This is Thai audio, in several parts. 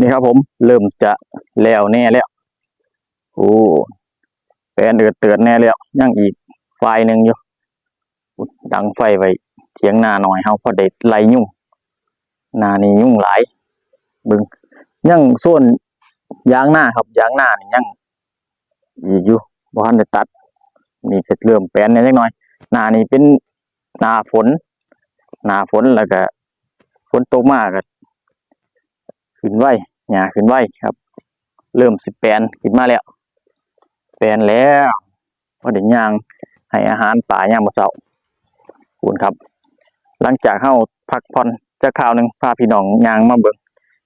นี่ครับผมเริ่มจะแล้วแน่แล้วโอ้แปลนเดือดเตือดแน่แล้วยังอีกไฟหนึ่งอยู่ดังไฟไว้เถียงหน้าหน่อยเฮาพอได้ไล่ยุ่งหน้านี่ยุ่งหลายบึงยังส่วนยางหน้าครับยางหน้านี่ยังอีกอยู่บ่ทันได้ตัดนี่ก็เริ่มแปลนแน่จักหน่อยหน้านี่เป็นหน้าฝนหน้าฝนแล้วก็ฝนตกมาก็ขึ้นไว หญ้าขึ้นไวครับ เริ่มสิแปนขึ้นมาแล้ว แปนแล้วพอได้ย่างให้อาหารป่ายามมื้อเช้าขอบคุณครับ หลังจากเฮาพักผ่อนจะคราวหนึ่งพาพี่น้องยางมาเบิ่ง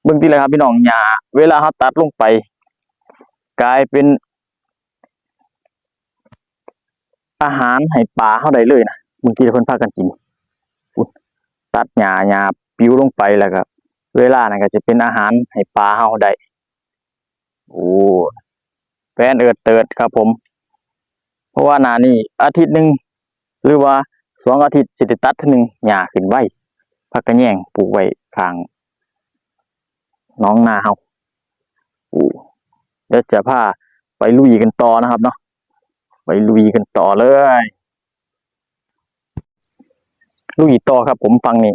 เบิ่งทีละครับพี่น้องหญ้าเวลาเฮาตัดลงไป กลายเป็น อาหารให้ปลาเฮาได้เลยนะบางทีเพิ่นพากันกินตัดหญ้าหญ้าปิวลงไปแล้วก็ เวลานั้นก็จะเป็นอาหารให้ปลาเฮาได้โอ้แฟนเอิดเติดครับผม เพราะว่านานี่อาทิตย์หนึ่งหรือว่าสองอาทิตย์สิได้ตัดเทื่อหนึงหญ้าขึ้นไว้พักกระแยงปลูกไว้ข้างน้องนาเฮาโอ้เดี๋ยวจะพาไปลุยกันต่อนะครับเนาะไปลุยกันต่อเลยลุยต่อครับผมฟังนี่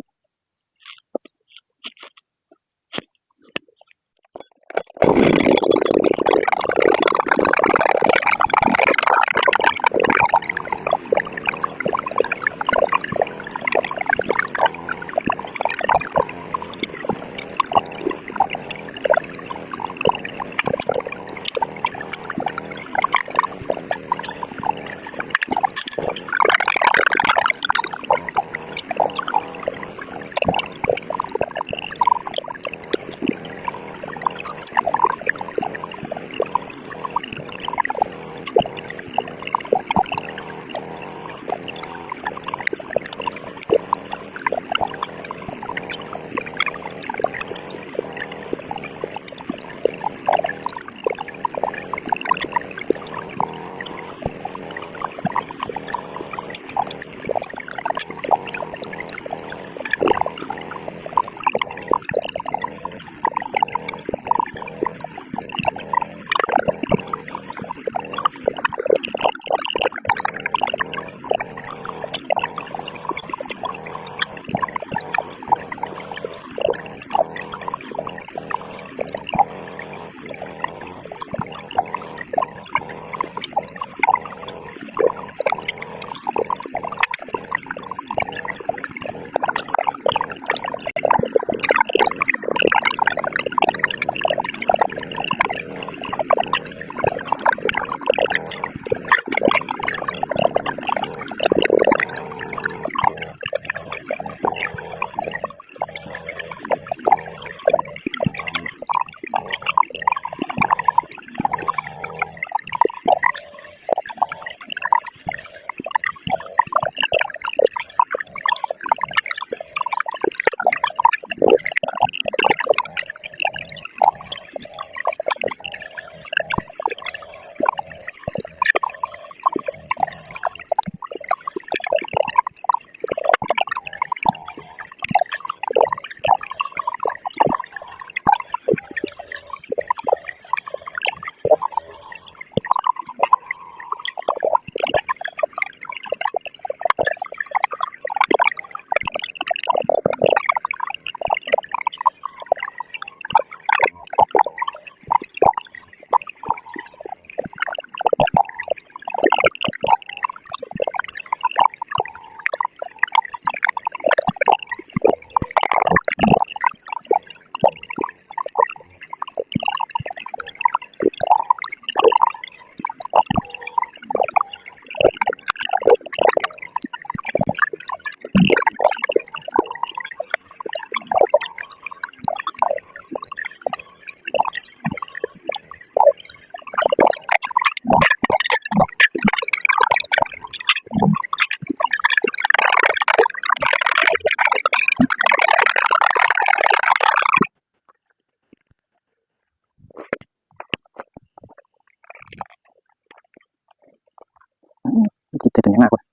จิตใจเป็นยังไงคน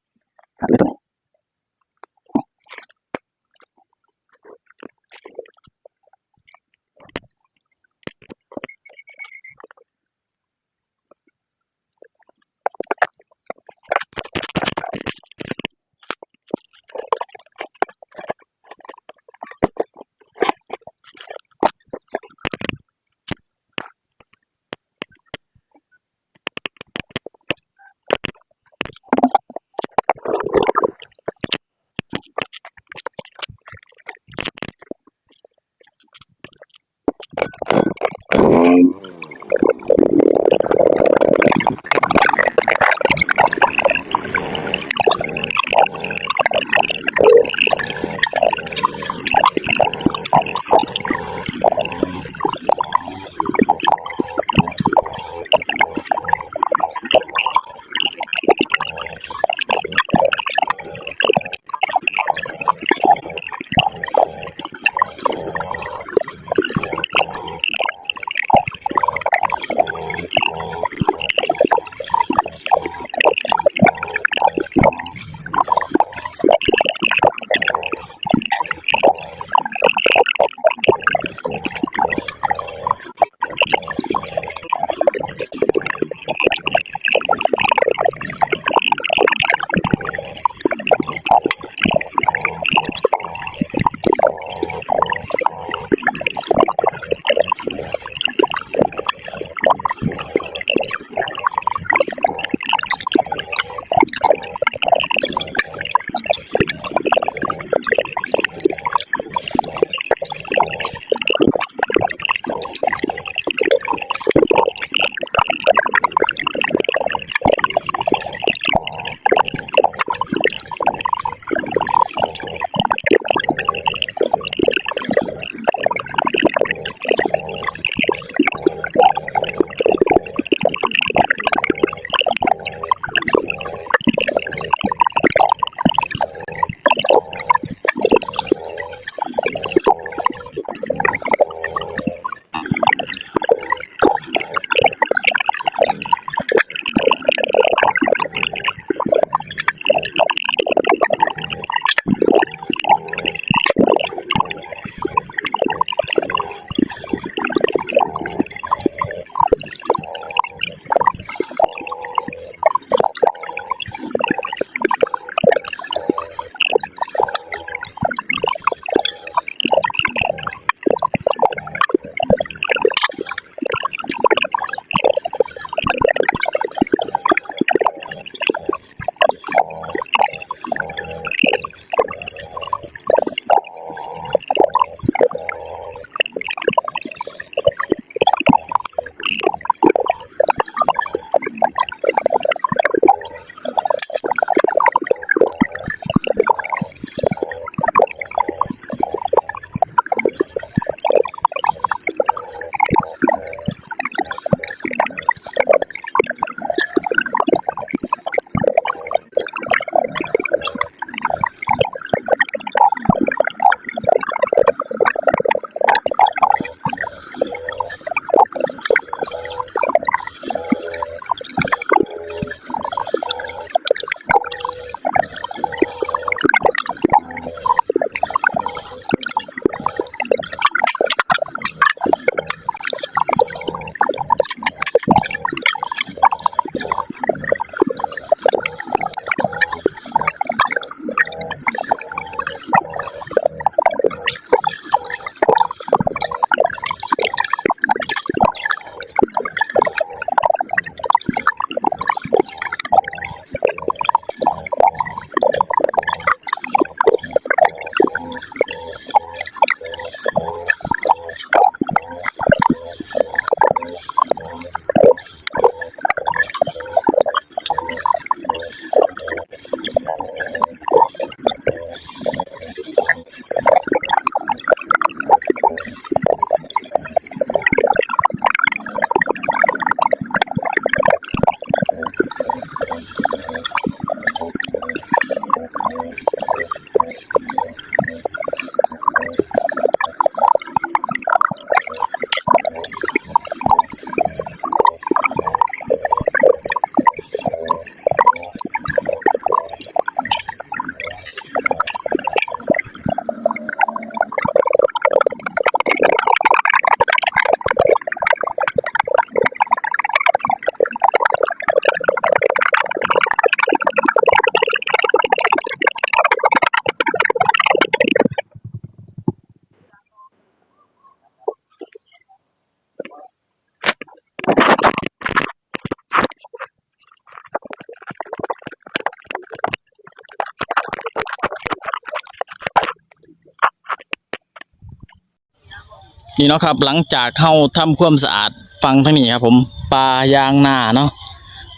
นี่เนาะครับหลังจากเข้าทำความสะอาดฟังทั้งนี้ครับ ผมปลายางนาเนาะ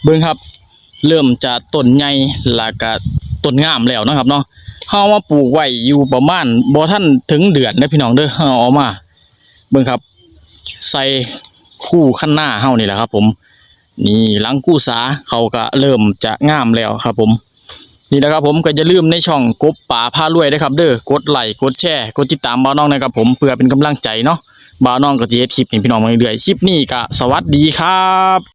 เบิ่งครับ เริ่มจะต้นใหญ่แล้วก็ต้นงามแล้วนะครับเนาะเฮามาปลูกไว้อยู่ประมาณบ่ทันถึงเดือนเด้อพี่น้องเด้อเฮาเอามาเบิ่งครับ ใส่คู่ข้างหน้าเฮานี่แหละครับ ผม นี่หลังกู้สาเขาก็เริ่มจะงามแล้วครับ ผม นี่นะครับผมก็อย่าลืมในช่องกบป่าพารวยนะครับ เด้อกดไลค์กดแชร์กดติดตามบ่าวน้องนะครับผมเพื่อเป็นกำลังใจเนาะบ่าวน้องก็จะเฮ็ดคลิปให้พี่น้องมาเรื่อยๆคลิปนี้ก็สวัสดีครับ